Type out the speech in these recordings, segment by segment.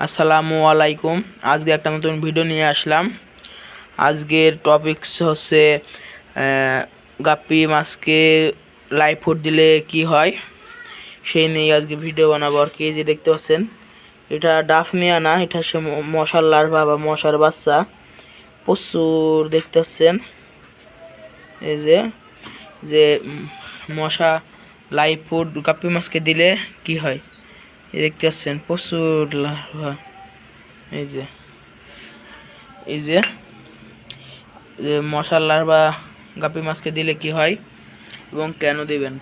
আসসালামু আলাইকুম। আজকে একটা নতুন ভিডিও নিয়ে আসলাম। আজকের টপিকস হচ্ছে গাপ্পি মাছকে লাইভ ফুড দিলে কি হয়, সেই নিয়ে আজকে ভিডিও বানাবো। আর কি যে দেখতে পাচ্ছেন, এটা ডাফনিয়া না, এটা সে মশার লার্ভা বা মশার বাচ্চা। প্রচুর দেখতে পাচ্ছেন, এই যে যে মশা লাইভ ফুড গাপ্পি মাছকে দিলে কি হয়? দেখতে পাচ্ছেন প্রচুর লার্ভা এই যে এই যে যে মশার লার্ভা গাপ্পি মাছকে দিলে কি হয় এবং কেন দিবেন?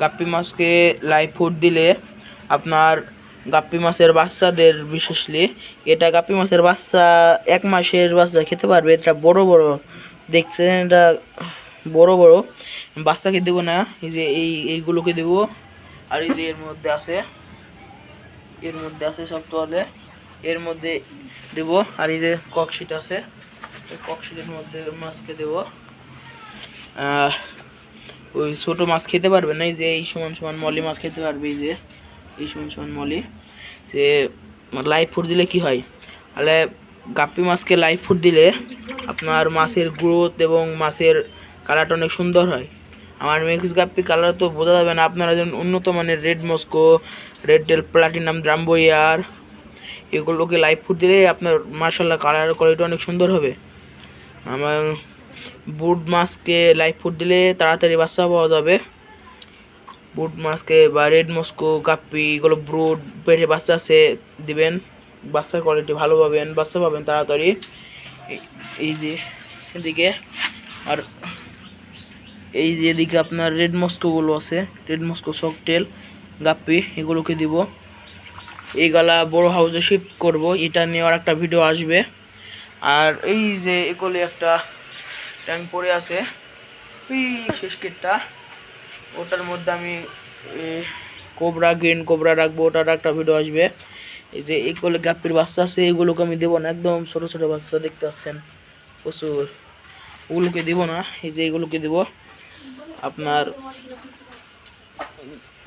গাপ্পি মাছকে লাইভ ফুড দিলে আপনার গাপ্পি মাছের বাচ্চাদের বিশেষলি, এটা গাপ্পি মাছের বাচ্চা এক মাসের বাচ্চা খেতে পারবে, এটা বড় বড়, দেখছেন এটা বড় বড়, বাচ্চাকে দেবো না, এই যে এই, এইগুলোকে দেবো আর এই যে এর মধ্যে আছে, এর মধ্যে আছে সব তোয়ালে। এর মধ্যে দেব, আর এই যে ককশিট আছে ককশিটের মধ্যে মাছকে দেব। ওই ছোট মাছ খেতে পারবে না, এই যে এই সমান সমান মলি মাছ খেতে পারবে, এই যে এই সমান সমান মলি। যে লাইভ ফুড দিলে কি হয়? তাহলে গাপ্পি মাছকে লাইভ ফুড দিলে আপনার মাছের গ্রোথ এবং মাছের কালারটা অনেক সুন্দর হয়। আমার মিক্স গাপ্পি কালার তো বোঝা যাবে না। আপনারা যেমন উন্নত মানের red Moscow, red tail platinum dumbo ear এগুলোকে লাইভ ফুড দিলে আপনার মার্শাল্লাহ কালার কোয়ালিটি অনেক সুন্দর হবে। আমার বুট মাছকে লাইভ ফুড দিলে তাড়াতাড়ি বাচ্চা পাওয়া যাবে। বুট মাছকে বা রেড মস্কো, গাপ্পি, এগুলো ব্রুড পেটে বাচ্চা আছে, দিবেন। বাচ্চার কোয়ালিটি ভালো পাবেন, বাচ্চা পাবেন তাড়াতাড়ি। এই যে, এদিকে। আর এই যে এদিকে আপনার রেড মস্কোগুলো আছে রেড মস্কো শকটেল গাপ্পি এগুলোকে দিব। এই গালা বড় হাউসে শিফট করব, এটা নিয়ে আর একটা ভিডিও আসবে। আর এই যে এগুলি একটা ট্যাঙ্ক পড়ে আছে ওই শেষ গেটটা। ওটার মধ্যে আমি কোবরা গ্রিন কোবরা রাখব, ওটার একটা ভিডিও আসবে। এই যে এগুলো গাপ্পির বাচ্চা আছে, এগুলোকে আমি দেবো না, একদম ছোট ছোট বাচ্চা দেখতে পাচ্ছেন। প্রচুর। ওগুলোকে দিব না, এই যে এগুলোকে দিব। আপনার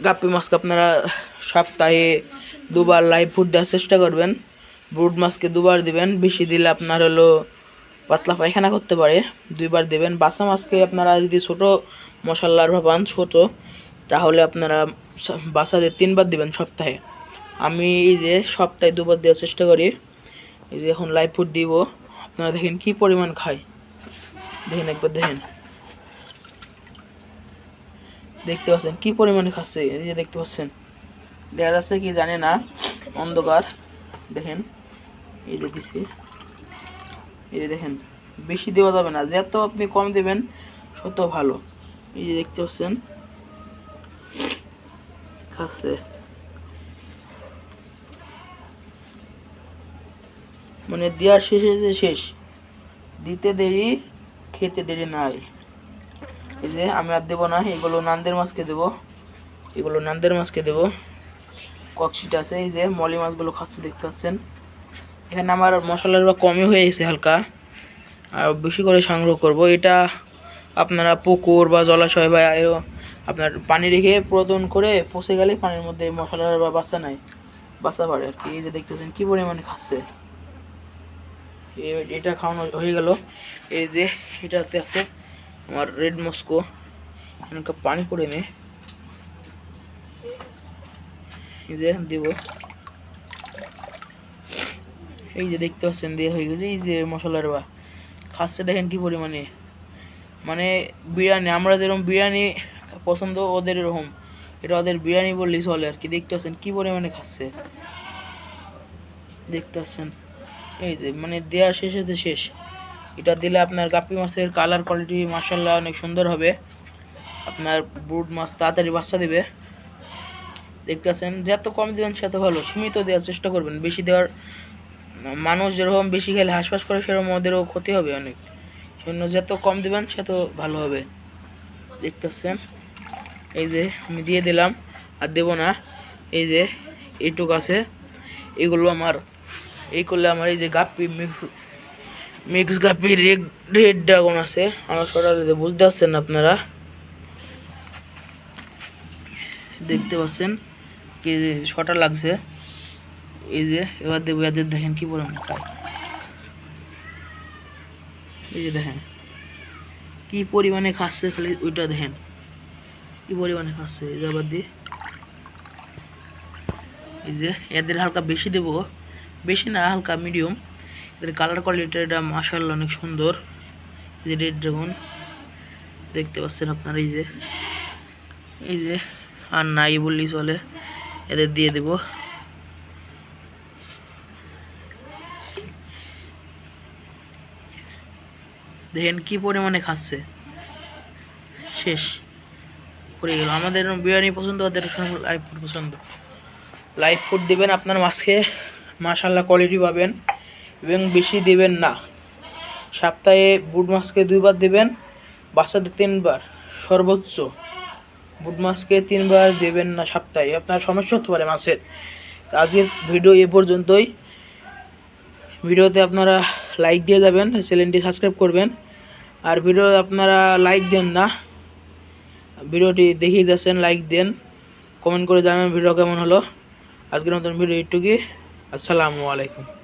গাপ্পি মাছকে আপনারা সপ্তাহে দুবার লাইভ ফুড দেওয়ার চেষ্টা করবেন। ব্রুড মাছকে দুবার দিবেন, বেশি দিলে আপনার হলো পাতলা পায়খানা করতে পারে, দুইবার দেবেন। বাসা মাছকে আপনারা যদি ছোট মশালার পান ছোট, তাহলে আপনারা বাসাদের তিনবার দিবেন সপ্তাহে। আমি এই যে সপ্তাহে দুবার দেওয়ার চেষ্টা করি, এই যে এখন লাইভ ফুড দিব। আপনারা দেখেন কি পরিমাণ খায়। দেখেন একবার দেখেন। দেখতে পাচ্ছেন, কি পরিমাণে খাচ্ছে? এই যে দেখতে পাচ্ছেন, দেখা যাচ্ছে কি জানে না, অন্ধকার। দেখেন, এই যে দিছি। এই যে দেখেন, বেশি দেওয়া যাবে না, যত আপনি কম দেবেন, তত ভালো। এই যে দেখতে পাচ্ছেন, খাচ্ছে। মানে দেওয়ার শেষে যে শেষ। দিতে দেরি, খেতে দেরি নাই। এই যে আমি আর দেবো না, এগুলো নান্দের মাছকে দেবো। এগুলো নান্দের মাছকে দেবো। ককশিট আছে, এই যে মলি মাছগুলো খাচ্ছে, দেখতে পাচ্ছেন। এখানে আমার মশলার বা কমই হয়ে গেছে হালকা। আর বেশি করে সংগ্রহ করব। এটা আপনারা পুকুর বা জলাশয় বা আপনার পানি রেখে প্রদন করে পচে গেলে পানির মধ্যে মশলার বা বাচ্চা নাই বাচ্চা পারে আর কি। এই যে দেখতেছেন কি পরিমাণে খাচ্ছে। এটা খাওয়ানো হয়ে গেল। এই যে এটাতে আছে আমার রেড মস্কো এখানকার পানি এই যে দিব। এই যে দেখতে পাচ্ছেন দিয়ে হয়ে গেছে, এই যে মশলার বা। খাচ্ছে দেখেন কি পরিমাণে। মানে বিরিয়ানি, আমরা যেরকম বিরিয়ানি পছন্দ, ওদের এরকম। এটা ওদের বিরিয়ানি বললেই চলে আর কি। দেখতে পাচ্ছেন কি পরিমাণে খাচ্ছে। দেখতে পাচ্ছেন। এই যে মানে দেওয়ার শেষ তো শেষ। এটা দিলে আপনার গাপ্পি মাছের কালার কোয়ালিটি মাসাল্লাহ অনেক সুন্দর হবে। আপনার ব্রুড মাছ তাড়াতাড়ি বাচ্চা দেবে। দেখতে পাচ্ছেন যত কম দেবেন সেত ভালো। সীমিত দেওয়ার চেষ্টা করবেন। বেশি দেওয়ার মানুষ যেরকম বেশি খেলে হাসপাস করে, সেরকম ওদেরও ক্ষতি হবে অনেক। সেজন্য যত কম দেবেন সেত ভালো হবে। দেখতে পাচ্ছেন এই যে আমি দিয়ে দিলাম, আর দেবো না। এই যে এইটুক আছে। এগুলো আমার, এই করলে আমার এই যে guppy mix mix guppy red red dragon আছে। আমার সরা বুঝতে পারছেন আপনারা। দেখতে পাচ্ছেন কি শটা লাগছে। এই যে, এবার দেবো এদের দেখেন কি খায়। এই যে দেখেন, কি পরিমাণে খাচ্ছে খালি ওইটা দেখেন। কি পরিমাণে খাচ্ছে, এই যে আবার দিয়ে এই যে, এদের হালকা বেশি দেবো। বেশি না, হালকা মিডিয়াম। এদের কালার কোয়ালিটিটা এটা মাসাল্লাহ অনেক সুন্দর। যে রেড ড্রাগন দেখতে পাচ্ছেন আপনারা এই যে এই যে, আর নাই বললেই চলে, এদের দিয়ে দেব। দেখেন কি পরিমাণে খাচ্ছে। শেষ, পড়ে গেল। আমাদের বিরিয়ানি পছন্দ, ওদের লাইভ ফুড পছন্দ। লাইভ ফুড দেবেন আপনার মাছকে মাশাল্লাহ কোয়ালিটি পাবেন। এবং বেশি দেবেন না। সপ্তাহে বুট মাছকে দুইবার দেবেন, বাচ্চাদের তিনবার। সর্বোচ্চ বুট মাছকে তিনবার দেবেন না সপ্তাহে। আপনার সমস্যা হতে পারে মাছের। আজকের ভিডিও এ পর্যন্তই। ভিডিওতে আপনারা লাইক দিয়ে যাবেন চ্যানেলটি সাবস্ক্রাইব করবেন। আর ভিডিও আপনারা লাইক দেন না, ভিডিওটি দেখিয়ে যাচ্ছেন লাইক দেন। কমেন্ট করে জানাবেন ভিডিও কেমন হলো। আজকের মতন ভিডিও একটুকি আসসালামু আলাইকুম।